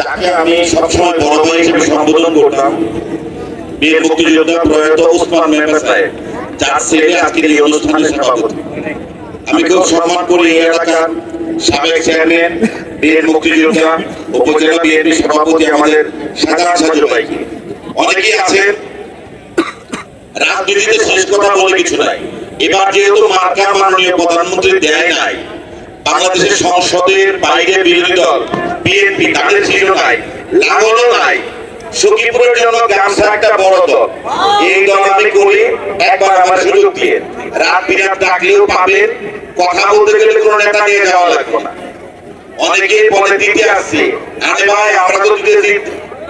যাকে আমি সবসময় বড় ভাই হিসেবে সম্বোধন করতাম, বীর মুক্তিযোদ্ধা প্রয়াত উসমান মেহতা সাহেব, যার ছেলে আজকের এই অনুষ্ঠানের সভাপতি। আমি খুব সম্মান করি এই এলাকার সাবেক চেয়ারম্যান, বীর মুক্তিযোদ্ধা, উপজেলা বিএনপি সভাপতি আমাদের সাধারণ সাজু ভাইকে। অনেকেই আছেন, রাজনীতিতে শেষ কথা বলে কিছু নাই। এবার যেহেতু মার্কা মাননীয় প্রধানমন্ত্রী দেয় নাই, বাংলাদেশের সংসদের বাইরে বিরোধী দল বিএনপি তাদের ছিল নাই লাঙ্গলও নাই। সখীপুরের জন্য গামছা একটা বড় দল। এই দল আমি করি, একবার আমার সুযোগ দিয়ে। রাত বিরাত ডাকলেও পাবেন, কথা বলতে গেলে কোনো নেতা নিয়ে যাওয়া লাগবে না। অনেকে বলে দিতে আসছে। আরে ভাই, আমরা তো দিতেছি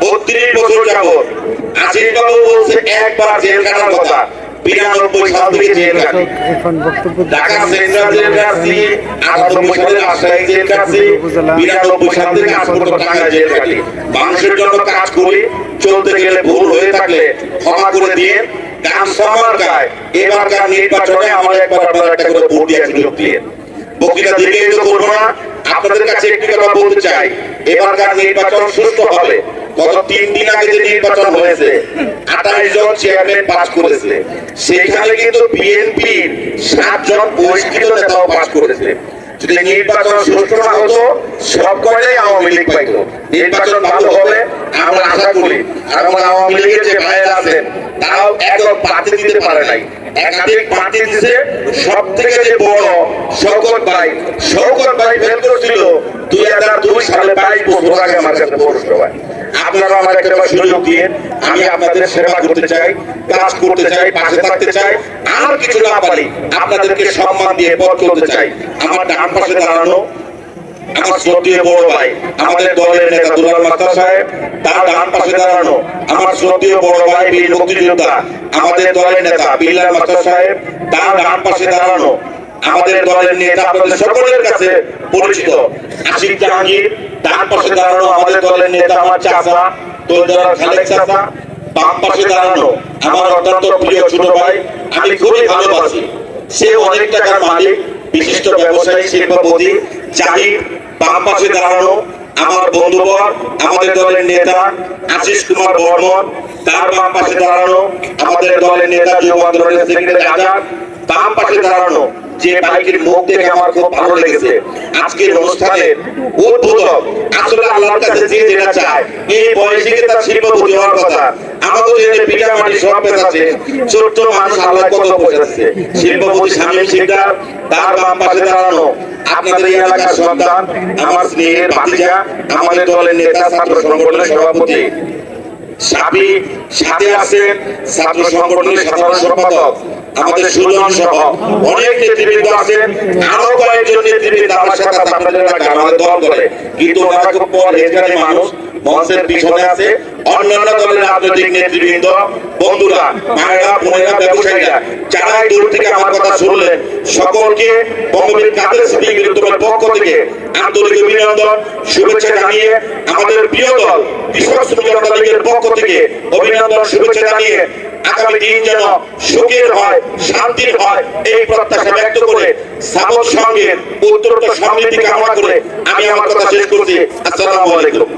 বত্রিশ বছর যাবত আসিফ বাবু বলছে, একবার জেল কাটার কথা। বিরানব্বই সাল থেকে জেল কাটি ঢাকা সেন্ট্রাল জেল কাটছি আটানব্বই সালে রাজশাহী জেল কাটছি বিরানব্বই সাল থেকে আজ পর্যন্ত ঢাকা জেল কাটি মানুষের জন্য কাজ করি চলতে গেলে ভুল হয়ে থাকলে ক্ষমা করে দিয়ে গান সবার গায়। এবারকার নির্বাচনে আমার একবার আপনারা একটা করে ভোট দিয়ে সুযোগ দিয়ে। বক্তৃতা দিকে করব না আপনাদের কাছে একটি কথা বলতে চাই। এবারকার নির্বাচন সুস্থ হবে গত তিন দিন আগে যে নির্বাচন হয়েছে, আঠাশ জন চেয়ারম্যান পাস করেছে। সেখানে কিন্তু বহিষ্কৃত নেতাও পাস করেছে। যদি নির্বাচন সুষ্ঠু না হতো, সব কয়টাই আওয়ামী লীগ পাইতো। নির্বাচন ভালো হবে, আমরা আশা করি। আওয়ামী লীগের যে ভাইয়েরা আছেন, তারাও দিতে পারে নাই। একাধিক প্রার্থী দিছে সব থেকে যে বড় শওকত ভাই শওকত ভাই ফেল করেছিল দুই হাজার দুই সালে বাইশ বছর আগে আমার কাছে পৌরসভায় আপনারা আমার একটা সুযোগ দিয়ে আমি আপনাদের সেবা করতে চাই, কাজ করতে চাই, পাশে থাকতে চাই। আর কিছু না পারি, আপনাদেরকে সম্মান দিয়ে পথ চলতে চাই। আমার ডান পাশে দাঁড়ানো, আমার শ্রদ্ধীয় বড় ভাই, আমাদের দলের নেতা দুলাল মাস্টার সাহেব, তার ডান পাশে দাঁড়ানো, আমার শ্রদ্ধীয় বড় ভাই বীর মুক্তিযোদ্ধা, আমাদের দলের নেতা বিল্লাল মাস্টার সাহেব, তার ডান পাশে দাঁড়ানো আমাদের দলের নেতা আপনাদের সকলের কাছে পরিচিত। আশিক জাহাঙ্গীর, ডান পাশে দাঁড়ানো আমাদের দলের নেতা আমার চাচা দোলদার খালেক চাচা, বাম পাশে দাঁড়ানো আমার অত্যন্ত প্রিয় ছোট ভাই, আমি খুবই ভালোবাসি। সে অনেক টাকার মালিক, বিশিষ্ট ব্যবসায়ী, শিল্পপতি জাহির বাম পাশে দাঁড়ানো আমার বন্ধুবর, আমাদের দলের নেতা আশিস কুমার বর্মন, তার বাম পাশে দাঁড়ানো আমাদের দলের নেতা যুব আন্দোলনের সেক্রেটারি আজাদ বাম পাশে দাঁড়ানো যে মুখ দেখে আমার খুব ভালো লেগেছে। আজকের অনুষ্ঠানের উদ্বোধক আসলে আল্লাহর কাছে যে যেটা চায়, এই বয়সে তার শিল্পপতি কথা? আমাদের যে মাটি সব ছোট্ট মানুষ আল্লাহ কত শিকদার, তার বাম পাশে দাঁড়ানো আপনাদের এই এলাকার সন্তান, আমার স্নেহের ভাতিজা, আমাদের দলের নেতা, ছাত্র সংগঠনের সভাপতি। সাবি, সাথে আছেন আমাদের সুজন সহ অনেক নেতৃবৃন্দ আছেন। আরও কয়েকজন নেতৃবৃন্দ আমার সাথে কিন্তু ওনারা খুব পর মানুষ, মঞ্চের পিছনে আছে। অন্যান্য দলের রাজনৈতিক নেতৃবৃন্দ, বন্ধুরা মায়েরা বোনেরা, ব্যবসায়ীরা, যারা দূর থেকে আমার কথা শুনলেন, সকলকে বঙ্গবীর কাদের সিদ্দিকী বিরুদ্ধের পক্ষ থেকে আন্তরিক অভিনন্দন, শুভেচ্ছা জানিয়ে আমাদের প্রিয় দল কৃষক জনতা লীগের পক্ষ থেকে অভিনন্দন, শুভেচ্ছা জানিয়ে আগামী দিন যেন সুখের হয়, শান্তির হয়, এই প্রত্যাশা ব্যক্ত করে সাবল সঙ্গের উত্তরোত্তর সমৃদ্ধি কামনা করে আমি আমার কথা শেষ করছি। আসসালামু আলাইকুম।